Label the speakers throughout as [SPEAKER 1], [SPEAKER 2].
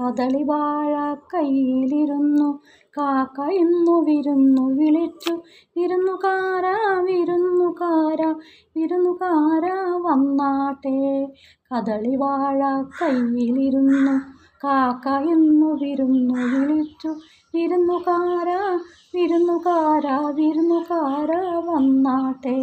[SPEAKER 1] കദളി വാഴ കയ്യിലിരുന്നു കാക്ക ഇന്നു വിരുന്നു വിളിച്ചു. ഇരുന്നു കാരാ വിരുന്നു വിരുന്നുകാര വിരുന്നുകാര വിരുന്നുകാര വന്നാട്ടെ. കദളി വാഴ കയ്യിലിരുന്നു കാക്ക ഇന്നു വിരുന്നു വിളിച്ചു. വിരുന്നുകാര വിരുന്നുകാര വിരുന്നുകാര വന്നാട്ടെ.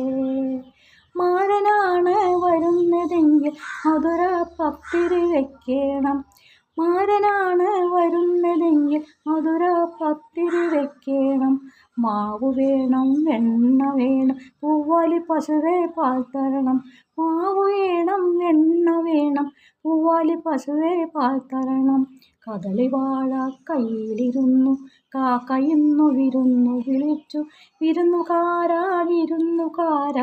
[SPEAKER 1] മാരനാണ് വരുന്നതെങ്കിൽ മധുര പത്തിരി വെക്കണം. മാരനാണ് വരുന്നതെങ്കിൽ മധുര പത്തിരി വെക്കണം. മാവ് വേണം എണ്ണ വേണം പൂവാലി പശുവേ പാൽ തരണം മാവ് വേണം എണ്ണ വേണം പൂവാലി പശുവേ പാൽ തരണം കദളി വാഴ കയ്യിലിരുന്നു കാക്കയുന്നു വിരുന്നു വിളിച്ചു. വിരുന്നുകാര വിരുന്നുകാര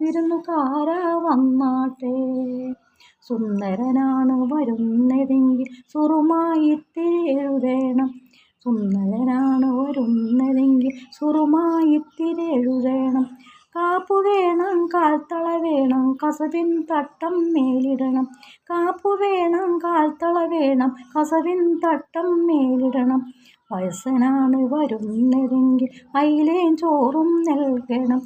[SPEAKER 1] വിരുന്നുകാര വന്നാട്ടെ. സുന്ദരനാണ് വരുന്നതെങ്കിൽ സുറുമായി എഴുതേണം സുന്ദരനാണ് വരുന്നതെങ്കിൽ സുറുമായി എഴുതേണം കാപ്പു വേണം കാൽത്തള വേണം കസവിൻ തട്ടം മേലിടണം. കാപ്പു വേണം കാൽത്തള വേണം കസവിൻ തട്ടം മേലിടണം. വയസ്സനാണ് വരുന്നതെങ്കിൽ അയിലേം ചോറും നൽകണം.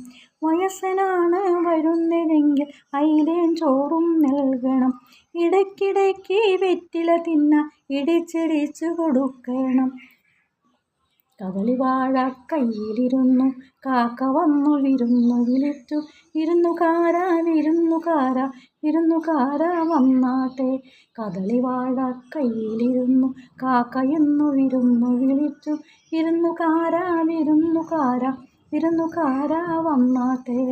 [SPEAKER 1] വയസ്സനാണ് വരുന്നതെങ്കിൽ അയിലേൻ ചോറും നൽകണം. ഇടയ്ക്കിടയ്ക്ക് വെറ്റില തിന്ന ഇടിച്ചിടിച്ചു കൊടുക്കണം. കദളിവാഴ കയ്യിലിരുന്നു കാക്ക വന്നു വിരുന്നു വിളിച്ചു. വിരുന്നുകാര ഇരുന്നു കാര വന്നാട്ടെ. കദളിവാഴ കയ്യിലിരുന്നു കാക്ക എന്നു വിരുന്നു വിളിച്ചു. വിരുന്നുകാര വിരുന്നുകാര വിരുന്നുകാര വന്നാട്ടെ.